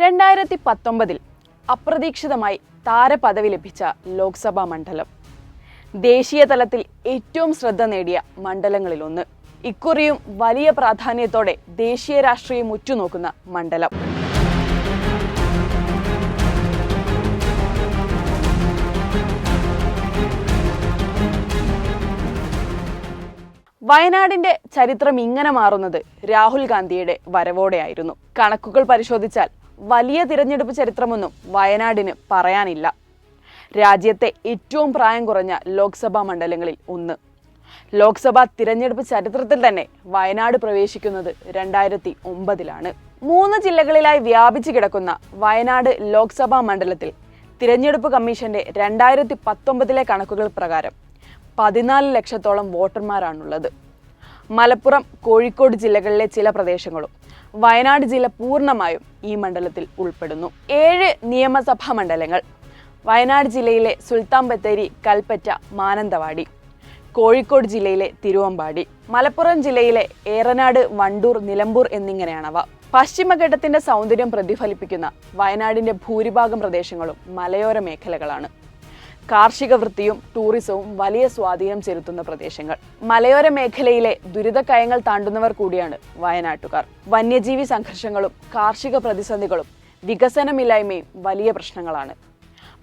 രണ്ടായിരത്തി പത്തൊമ്പതിൽ അപ്രതീക്ഷിതമായി താരപദവി ലഭിച്ച ലോക്സഭാ മണ്ഡലം. ദേശീയ തലത്തിൽ ഏറ്റവും ശ്രദ്ധ നേടിയ മണ്ഡലങ്ങളിലൊന്ന്. ഇക്കുറിയും വലിയ പ്രാധാന്യത്തോടെ ദേശീയ രാഷ്ട്രീയം ഉറ്റുനോക്കുന്ന മണ്ഡലം. വയനാടിന്റെ ചരിത്രം ഇങ്ങനെ മാറുന്നത് രാഹുൽ ഗാന്ധിയുടെ വരവോടെയായിരുന്നു. കണക്കുകൾ പരിശോധിച്ചാൽ വലിയ തിരഞ്ഞെടുപ്പ് ചരിത്രമൊന്നും വയനാടിന് പറയാനില്ല. രാജ്യത്തെ ഏറ്റവും പ്രായം കുറഞ്ഞ ലോക്സഭാ മണ്ഡലങ്ങളിൽ ഒന്ന്. ലോക്സഭാ തിരഞ്ഞെടുപ്പ് ചരിത്രത്തിൽ തന്നെ വയനാട് പ്രവേശിക്കുന്നത് രണ്ടായിരത്തി ഒമ്പതിലാണ് മൂന്ന് ജില്ലകളിലായി വ്യാപിച്ചു കിടക്കുന്ന വയനാട് ലോക്സഭാ മണ്ഡലത്തിൽ തിരഞ്ഞെടുപ്പ് കമ്മീഷന്റെ രണ്ടായിരത്തി പത്തൊമ്പതിലെ കണക്കുകൾ പ്രകാരം പതിനാല് ലക്ഷത്തോളം വോട്ടർമാരാണുള്ളത്. മലപ്പുറം കോഴിക്കോട് ജില്ലകളിലെ ചില പ്രദേശങ്ങളും വയനാട് ജില്ല പൂർണമായും ഈ മണ്ഡലത്തിൽ ഉൾപ്പെടുന്നു. ഏഴ് നിയമസഭാ മണ്ഡലങ്ങൾ. വയനാട് ജില്ലയിലെ സുൽത്താൻ ബത്തേരി കൽപ്പറ്റ മാനന്തവാടി. കോഴിക്കോട് ജില്ലയിലെ തിരുവമ്പാടി. മലപ്പുറം ജില്ലയിലെ ഏറനാട് വണ്ടൂർ നിലമ്പൂർ എന്നിങ്ങനെയാണവ. പശ്ചിമഘട്ടത്തിന്റെ സൗന്ദര്യം പ്രതിഫലിപ്പിക്കുന്ന വയനാടിന്റെ ഭൂരിഭാഗം പ്രദേശങ്ങളും മലയോര മേഖലകളാണ്. കാർഷിക വൃത്തിയും ടൂറിസവും വലിയ സ്വാധീനം ചെലുത്തുന്ന പ്രദേശങ്ങൾ. മലയോര മേഖലയിലെ ദുരിതക്കയങ്ങൾ താണ്ടുന്നവർ കൂടിയാണ് വയനാട്ടുകാർ. വന്യജീവി സംഘർഷങ്ങളും കാർഷിക പ്രതിസന്ധികളും വികസനമില്ലായ്മയും വലിയ പ്രശ്നങ്ങളാണ്.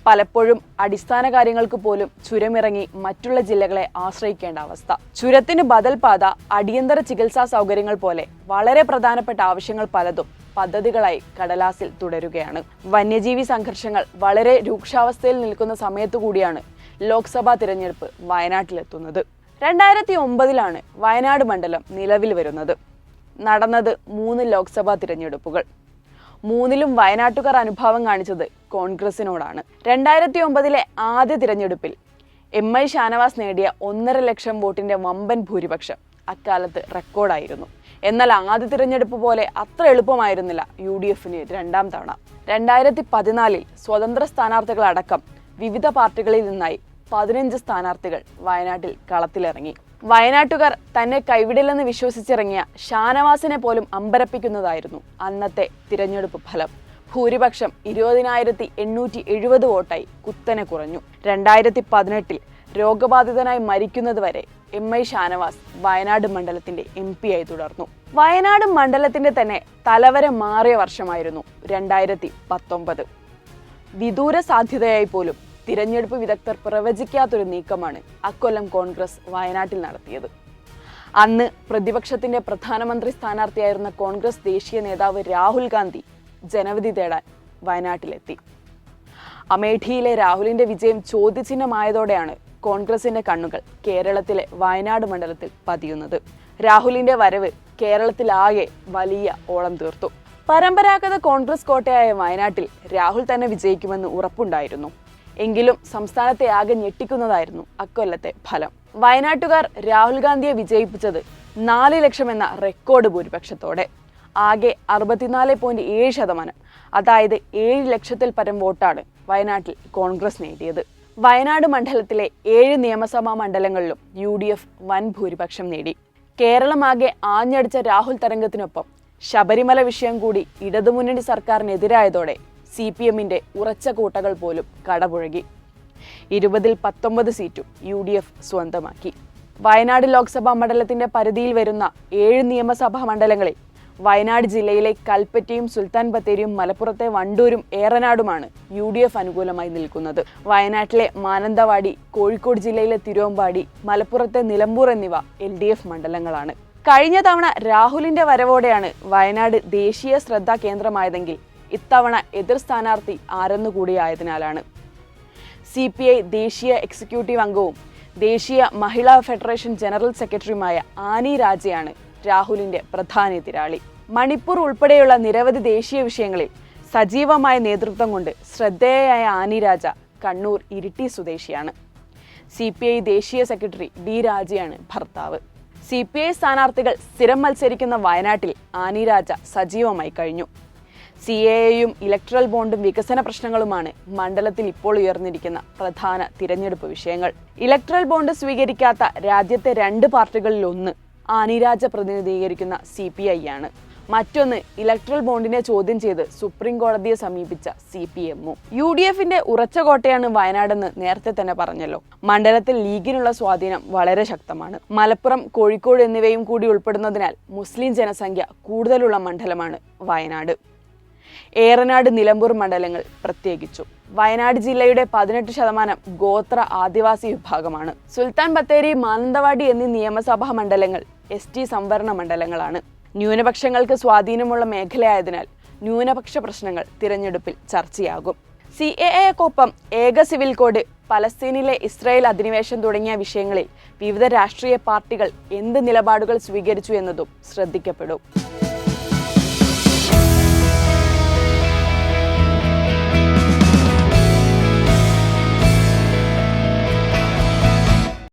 പലപ്പോഴും അടിസ്ഥാന കാര്യങ്ങൾക്ക് പോലും ചുരമിറങ്ങി മറ്റുള്ള ജില്ലകളെ ആശ്രയിക്കേണ്ട അവസ്ഥ. ചുരത്തിന് ബദൽപാത അടിയന്തര ചികിത്സാ സൗകര്യങ്ങൾ പോലെ വളരെ പ്രധാനപ്പെട്ട ആവശ്യങ്ങൾ പലതും പദ്ധതികളായി കടലാസിൽ തുടരുകയാണ്. വന്യജീവി സംഘർഷങ്ങൾ വളരെ രൂക്ഷാവസ്ഥയിൽ നിൽക്കുന്ന സമയത്തു കൂടിയാണ് ലോക്സഭാ തിരഞ്ഞെടുപ്പ് വയനാട്ടിലെത്തുന്നത്. രണ്ടായിരത്തി ഒമ്പതിലാണ് വയനാട് മണ്ഡലം നിലവിൽ വരുന്നത്. നടന്നത് മൂന്ന് ലോക്സഭാ തിരഞ്ഞെടുപ്പുകൾ. മൂന്നിലും വയനാട്ടുകാർ അനുഭാവം കാണിച്ചത് കോൺഗ്രസിനോടാണ്. രണ്ടായിരത്തി ഒമ്പതിലെ ആദ്യ തിരഞ്ഞെടുപ്പിൽ എം ഐ ഷാനവാസ് നേടിയ ഒന്നര ലക്ഷം വോട്ടിന്റെ വമ്പൻ ഭൂരിപക്ഷം അക്കാലത്ത് റെക്കോർഡായിരുന്നു. എന്നാൽ ആദ്യ തിരഞ്ഞെടുപ്പ് പോലെ അത്ര എളുപ്പമായിരുന്നില്ല യു ഡി എഫിന് രണ്ടാം തവണ. രണ്ടായിരത്തി പതിനാലിൽ സ്വതന്ത്ര സ്ഥാനാർത്ഥികളടക്കം വിവിധ പാർട്ടികളിൽ നിന്നായി പതിനഞ്ച് സ്ഥാനാർത്ഥികൾ വയനാട്ടിൽ കളത്തിലിറങ്ങി. വയനാട്ടുകാർ തന്നെ കൈവിടില്ലെന്ന് വിശ്വസിച്ചിറങ്ങിയ ഷാനവാസിനെ പോലും അമ്പരപ്പിക്കുന്നതായിരുന്നു അന്നത്തെ തിരഞ്ഞെടുപ്പ് ഫലം. ഭൂരിപക്ഷം ഇരുപതിനായിരത്തി എണ്ണൂറ്റി എഴുപത് വോട്ടായി കുത്തനെ കുറഞ്ഞു. രണ്ടായിരത്തി പതിനെട്ടിൽ രോഗബാധിതനായി മരിക്കുന്നതുവരെ എം ഐ ഷാനവാസ് വയനാട് മണ്ഡലത്തിന്റെ എം പി ആയി തുടർന്നു. വയനാട് മണ്ഡലത്തിന്റെ തന്നെ തലവരെ മാറിയ വർഷമായിരുന്നു രണ്ടായിരത്തി പത്തൊമ്പത് വിദൂര സാധ്യതയായി പോലും തിരഞ്ഞെടുപ്പ് വിദഗ്ധർ പ്രവചിക്കാത്തൊരു നീക്കമാണ് അക്കൊല്ലം കോൺഗ്രസ് വയനാട്ടിൽ നടത്തിയത്. അന്ന് പ്രതിപക്ഷത്തിന്റെ പ്രധാനമന്ത്രി സ്ഥാനാർത്ഥിയായിരുന്ന കോൺഗ്രസ് ദേശീയ നേതാവ് രാഹുൽ ഗാന്ധി ജനവിധി തേടാൻ വയനാട്ടിലെത്തി. അമേഠിയിലെ രാഹുലിന്റെ വിജയം ചോദ്യചിഹ്നമായതോടെയാണ് കോൺഗ്രസിന്റെ കണ്ണുകൾ കേരളത്തിലെ വയനാട് മണ്ഡലത്തിൽ പതിയുന്നത്. രാഹുലിന്റെ വരവ് കേരളത്തിലാകെ വലിയ ഓളം തീർത്തു. പരമ്പരാഗത കോൺഗ്രസ് കോട്ടയായ വയനാട്ടിൽ രാഹുൽ തന്നെ വിജയിക്കുമെന്ന് ഉറപ്പുണ്ടായിരുന്നു. എങ്കിലും സംസ്ഥാനത്തെ ആകെ ഞെട്ടിക്കുന്നതായിരുന്നു അക്കൊല്ലത്തെ ഫലം. വയനാട്ടുകാർ രാഹുൽ ഗാന്ധിയെ വിജയിപ്പിച്ചത് നാല് ലക്ഷം എന്ന റെക്കോർഡ് ഭൂരിപക്ഷത്തോടെ. ആകെ അറുപത്തിനാല് പോയിന്റ് ഏഴ് ശതമാനം. അതായത് ഏഴ് ലക്ഷത്തിൽ പരം വോട്ടാണ് വയനാട്ടിൽ കോൺഗ്രസ് നേടിയത്. വയനാട് മണ്ഡലത്തിലെ ഏഴ് നിയമസഭാ മണ്ഡലങ്ങളിലും യു ഡി എഫ് വൻ ഭൂരിപക്ഷം നേടി. കേരളമാകെ ആഞ്ഞടിച്ച രാഹുൽ തരംഗത്തിനൊപ്പം ശബരിമല വിഷയം കൂടി ഇടതുമുന്നണി സർക്കാരിനെതിരായതോടെ സി പി എമ്മിന്റെ ഉറച്ച കൂട്ടകൾ പോലും കടപുഴകി. ഇരുപതിൽ പത്തൊമ്പത് സീറ്റും യു ഡി എഫ് സ്വന്തമാക്കി. വയനാട് ലോക്സഭാ മണ്ഡലത്തിന്റെ പരിധിയിൽ വരുന്ന ഏഴ് നിയമസഭാ മണ്ഡലങ്ങളിൽ വയനാട് ജില്ലയിലെ കൽപ്പറ്റയും സുൽത്താൻ ബത്തേരിയും മലപ്പുറത്തെ വണ്ടൂരും ഏറനാടുമാണ് യു ഡി എഫ് അനുകൂലമായി നിൽക്കുന്നത്. വയനാട്ടിലെ മാനന്തവാടി കോഴിക്കോട് ജില്ലയിലെ തിരുവമ്പാടി മലപ്പുറത്തെ നിലമ്പൂർ എന്നിവ എൽ ഡി എഫ് മണ്ഡലങ്ങളാണ്. കഴിഞ്ഞ തവണ രാഹുലിന്റെ വരവോടെയാണ് വയനാട് ദേശീയ ശ്രദ്ധാ കേന്ദ്രമായതെങ്കിൽ ഇത്തവണ എതിർ സ്ഥാനാർത്ഥി ആരെന്നുകൂടിയായതിനാലാണ്. സി പി ഐ ദേശീയ എക്സിക്യൂട്ടീവ് അംഗവും ദേശീയ മഹിളാ ഫെഡറേഷൻ ജനറൽ സെക്രട്ടറിയുമായ ആനി രാജയാണ് രാഹുലിന്റെ പ്രധാന എതിരാളി. മണിപ്പൂർ ഉൾപ്പെടെയുള്ള നിരവധി ദേശീയ വിഷയങ്ങളിൽ സജീവമായ നേതൃത്വം കൊണ്ട് ശ്രദ്ധേയയായ ആനി രാജ കണ്ണൂർ ഇരിട്ടി സ്വദേശിയാണ്. സി പി ഐ ദേശീയ സെക്രട്ടറി ഡി രാജയാണ് ഭർത്താവ്. സി പി ഐ സ്ഥാനാർത്ഥികൾ സ്ഥിരം മത്സരിക്കുന്ന വയനാട്ടിൽ ആനി രാജ സജീവമായി കഴിഞ്ഞു. സി എ എയും ഇലക്ട്രൽ ബോണ്ടും വികസന പ്രശ്നങ്ങളുമാണ് മണ്ഡലത്തിൽ ഇപ്പോൾ ഉയർന്നിരിക്കുന്ന പ്രധാന തിരഞ്ഞെടുപ്പ് വിഷയങ്ങൾ. ഇലക്ട്രൽ ബോണ്ട് സ്വീകരിക്കാത്ത രാജ്യത്തെ രണ്ട് പാർട്ടികളിൽ ഒന്ന് ആനിരാജ പ്രതിനിധീകരിക്കുന്ന സി പി ഐ ആണ്. മറ്റൊന്ന് ഇലക്ട്രൽ ബോണ്ടിനെ ചോദ്യം ചെയ്ത് സുപ്രീം കോടതിയെ സമീപിച്ച സി പി എമ്മും യു ഡി എഫിന്റെ ഉറച്ച കോട്ടയാണ് വയനാടെന്ന് നേരത്തെ തന്നെ പറഞ്ഞല്ലോ. മണ്ഡലത്തിൽ ലീഗിനുള്ള സ്വാധീനം വളരെ ശക്തമാണ്. മലപ്പുറം കോഴിക്കോട് എന്നിവയും കൂടി ഉൾപ്പെടുന്നതിനാൽ മുസ്ലിം ജനസംഖ്യ കൂടുതലുള്ള മണ്ഡലമാണ് വയനാട്. ഏറനാട് നിലമ്പൂർ മണ്ഡലങ്ങൾ പ്രത്യേകിച്ചു. വയനാട് ജില്ലയുടെ പതിനെട്ട് ശതമാനം ഗോത്ര ആദിവാസി വിഭാഗമാണ്. സുൽത്താൻ ബത്തേരി മാനന്തവാടി എന്നീ നിയമസഭാ മണ്ഡലങ്ങൾ എസ് ടി സംവരണ മണ്ഡലങ്ങളാണ്. ന്യൂനപക്ഷങ്ങൾക്ക് സ്വാധീനമുള്ള മേഖലയായതിനാൽ ന്യൂനപക്ഷ പ്രശ്നങ്ങൾ തിരഞ്ഞെടുപ്പിൽ ചർച്ചയാകും. സി എ എക്കൊപ്പം ഏക സിവിൽ കോഡ് പലസ്തീനിലെ ഇസ്രായേൽ അധിനിവേശം തുടങ്ങിയ വിഷയങ്ങളിൽ വിവിധ രാഷ്ട്രീയ പാർട്ടികൾ എന്ത് നിലപാടുകൾ സ്വീകരിച്ചു എന്നതും ശ്രദ്ധിക്കപ്പെടും.